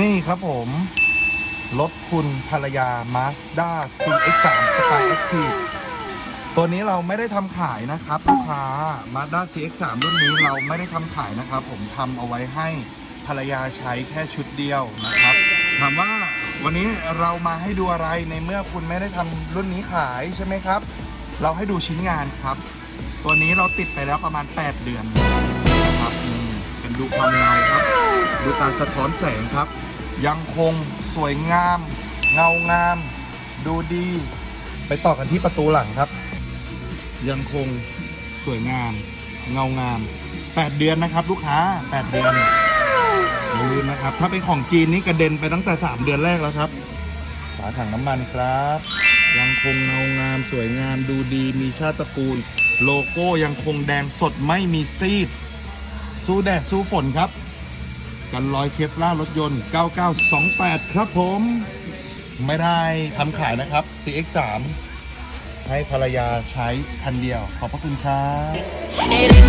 นี่ครับผม รถคุณภรรยา Mazda CX3 Sky Active ตัวนี้เราไม่ได้ทำขายนะครับลูกค้า Mazda CX3 รุ่นนี้เราไม่ได้ทำขายนะครับ ผมทำเอาไว้ให้ภรรยาใช้แค่ชุดเดียวนะครับ ถามว่าวันนี้เรามาให้ดูอะไรในเมื่อคุณไม่ได้ทำรุ่นนี้ขายใช่ไหมครับ เราให้ดูชิ้นงานครับ ตัวนี้เราติดไปแล้วประมาณ 8 เดือน ดูการสะท้อนแสงครับ ยังคงสวยงาม เงางาม ดูดี ไปต่อกันที่ประตูหลังครับ ยังคงสวยงาม เงางาม 8 เดือนนะครับลูกค้า 8 เดือนอย่าลืมนะครับ ถ้าเป็นของจีนนี่กระเด็นไปตั้งแต่ 3 เดือนแรกแล้วครับฝาถังน้ำมันครับ ยังคงเงางาม สวยงามดูดีมีชาติตระกูล โลโก้ยังคงแดงสดไม่มีซีด สู้แดดสู้ฝนครับ กันรอยเคฟล่ารถยนต์ 9928 ครับผม ไม่ได้ทำขายนะครับ CX3 ให้ภรรยาใช้คันเดียว ขอบพระคุณครับ